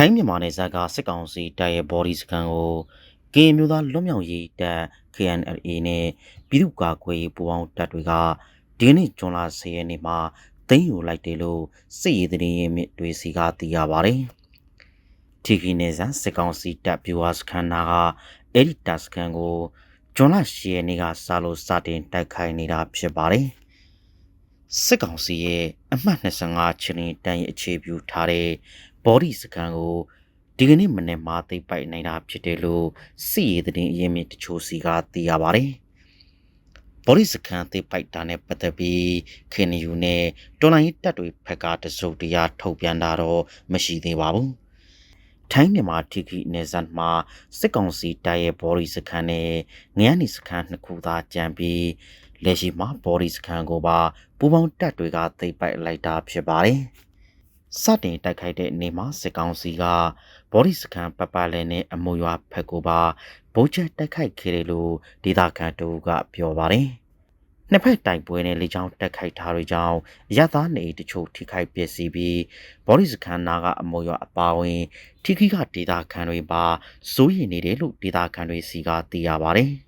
ထိုင်းမြန်မာနယ်စပ်ကစစ်ကောင်စီတပ်ရဲ့ body စကန်ကိုကရင်မျိုးသားလွတ်မြောက်ရေးတပ် KNLA နဲ့ပြည်သူ့ကာကွယ်ရေးပူးပေါင်းတပ်တွေကဒီကနေ့ဇွန်လ10ရက်နေ့မှာသိမ်းယူလိုက်တယ်လို့စစ်ရေးသတင်းရင်းမြစ်တွေစီကသိရပါတယ်။ထီကီနယ်စပ်စစ်ကောင်စီတပ်ပြူဟာစခန်းနာကအဲ့ဒီတပ်စခန်းကိုဇွန်လ10ရက်နေ့ကစလို့စတင်တိုက်ခိုက်နေတာဖြစ်ပါတယ်။စစ်ကောင်စီရဲ့အမှတ်25ချင်းတန်းရဲ့အခြေပြုထားတဲ့ ဘော်ဒီစကန်ကိုဒီကနေ့မနေ့မှသိပ်ပိုက်နိုင်တာဖြစ်တယ်လို့စီရည်သတင်းအရင်းမြစ်တချို့စီကသိရပါတယ်။ဘော်ဒီစကန်သိပ်ပိုက်တာနဲ့ပတ်သက်ပြီးခင်ယူနဲ့တော်လိုင်းတပ်တွေဖက်ကတစုံတရာထုတ်ပြန်တာတော့မရှိသေးပါဘူး။ထိုင်းမြန်မာထိခိနေဇန်မှာစစ်ကောင်စီတပ်ရဲ့ဘော်ဒီစကန်နဲ့ငရနီစကန်နှစ်ခုသာကြံပြီးလက်ရှိမှာဘော်ဒီစကန်ကိုပါပူပေါင်းတပ်တွေကသိပ်ပိုက်လိုက်တာဖြစ်ပါတယ်။ စတင်တိုက်ခိုက်တဲ့နေမှာစစ်ကောင်စီကဘော်ဒီစကန်ပပလဲနဲ့အမွေရွာဖက်ကိုပါဗုံးချက်တိုက်ခိုက်ခဲ့တယ်လို့ဒေသခံတို့ကပြောပါတယ်။နှစ်ဖက်တိုက်ပွဲနဲ့လေကြောင်းတိုက်ခိုက်ထားတွေကြောင့်ရသားနေတချို့ထိခိုက်ပျက်စီးပြီးဘော်ဒီစကန်နာကအမွေရွာအပါဝင်ထိခိကဒေသခံတွေပါစိုးရိမ်နေတယ်လို့ဒေသခံတွေစီကသိရပါတယ်။